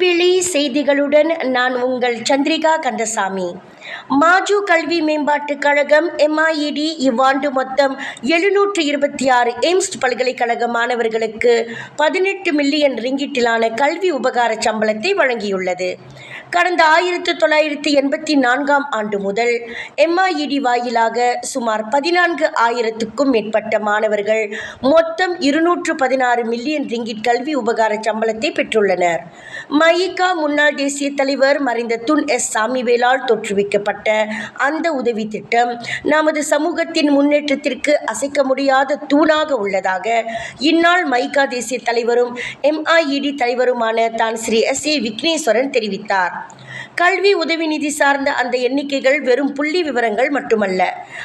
செய்திகளுடன் நான் உங்கள் சந்திரிகா கந்தசாமி. மாஜு கல்வி மேம்பாட்டுக் கழகம் எம்ஐஇடி இவ்வாண்டு மொத்தம் எழுநூற்று இருபத்தி ஆறு எய்ம்ஸ் பல்கலைக்கழக மாணவர்களுக்கு பதினெட்டு மில்லியன் ரிங்கிட்டிலான கல்வி உபகார சம்பளத்தை வழங்கியுள்ளது. கடந்த ஆயிரத்து தொள்ளாயிரத்தி எண்பத்தி நான்காம் ஆண்டு முதல் எம்ஐஇடி வாயிலாக சுமார் பதினான்கு ஆயிரத்துக்கும் மேற்பட்ட மாணவர்கள் மொத்தம் இருநூற்று பதினாறு மில்லியன் ரிங்கிட் கல்வி உபகார சம்பளத்தை பெற்றுள்ளனர். மயிகா முன்னாள் தேசிய தலைவர் மறைந்த துன் எஸ் சாமிவேலால் தோற்றுவிக்கப்பட்ட அந்த உதவி திட்டம் நமது சமூகத்தின் முன்னேற்றத்திற்கு அசைக்க முடியாத தூணாக உள்ளதாக இந்நாள் மைகா தேசிய தலைவரும் எம்ஐஇடி தலைவருமான தான் ஸ்ரீ எஸ் ஏ விக்னேஸ்வரன் தெரிவித்தார். கல்வி உதவி நிதி சார்ந்த அந்த எண்ணிக்கைகள் வெறும் புள்ளி விவரங்கள் மட்டுமல்ல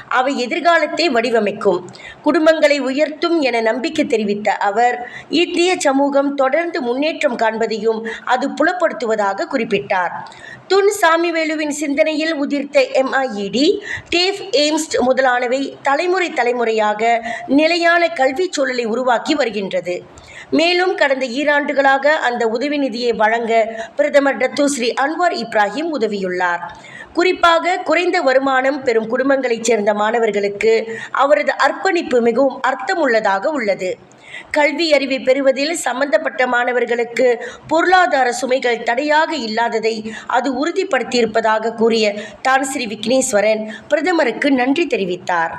அவை எதிர்காலத்தை வடிவமைக்கும். குடும்பங்களை உயர்த்தும் என நம்பிக்கை தெரிவித்த அவர் இந்திய சமூகம் தொடர்ந்து முன்னேற்றம் காண்பதையும் அது புலப்படுத்துவதாக குறிப்பிட்டார். துன் சாமிவேலுவின் சிந்தனையில் உதிர்த்த எம்ஐஇடி டேஃப் எய்ம்ஸ்ட் முதலானவை தலைமுறை தலைமுறையாக நிலையான கல்விச் சூழலை உருவாக்கி வருகின்றது. மேலும் கடந்த ஈராண்டுகளாக அந்த உதவி நிதியை வழங்க பிரதமர் டத்து ஸ்ரீ அன்வார் இப்ராஹிம் உதவியுள்ளார். குறிப்பாக குறைந்த வருமானம் பெறும் குடும்பங்களைச் சேர்ந்த மாணவர்களுக்கு அவரது அர்ப்பணிப்பு மிகவும் அர்த்தமுள்ளதாக உள்ளது. கல்வி அறிவை பெறுவதில் சம்பந்தப்பட்ட மாணவர்களுக்கு பொருளாதார சுமைகள் தடையாக இல்லாததை அது உறுதிப்படுத்தியிருப்பதாக கூறிய தான் ஸ்ரீ விக்னேஸ்வரன் பிரதமருக்கு நன்றி தெரிவித்தார்.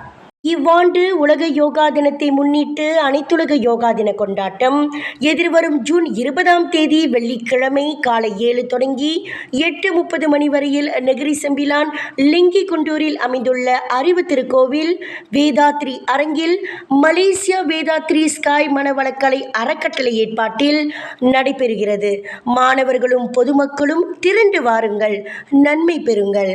இவ்வாண்டு உலக யோகா தினத்தை முன்னிட்டு அனைத்துலக யோகா தின கொண்டாட்டம். எதிர்வரும் ஜூன் இருபதாம் தேதி வெள்ளிக்கிழமை காலை ஏழு தொடங்கி எட்டு முப்பது மணி வரையில் நெகிரி செம்பிலான் லிங்கி குண்டூரில் அமைந்துள்ள அறிவு திருக்கோவில் வேதாத்ரி அரங்கில் மலேசியா வேதாத்ரி ஸ்காய் மனவளக்கலை அறக்கட்டளை ஏற்பாட்டில் நடைபெறுகிறது. மாணவர்களும் பொதுமக்களும் திரண்டு வாருங்கள். நன்மை பெறுங்கள்.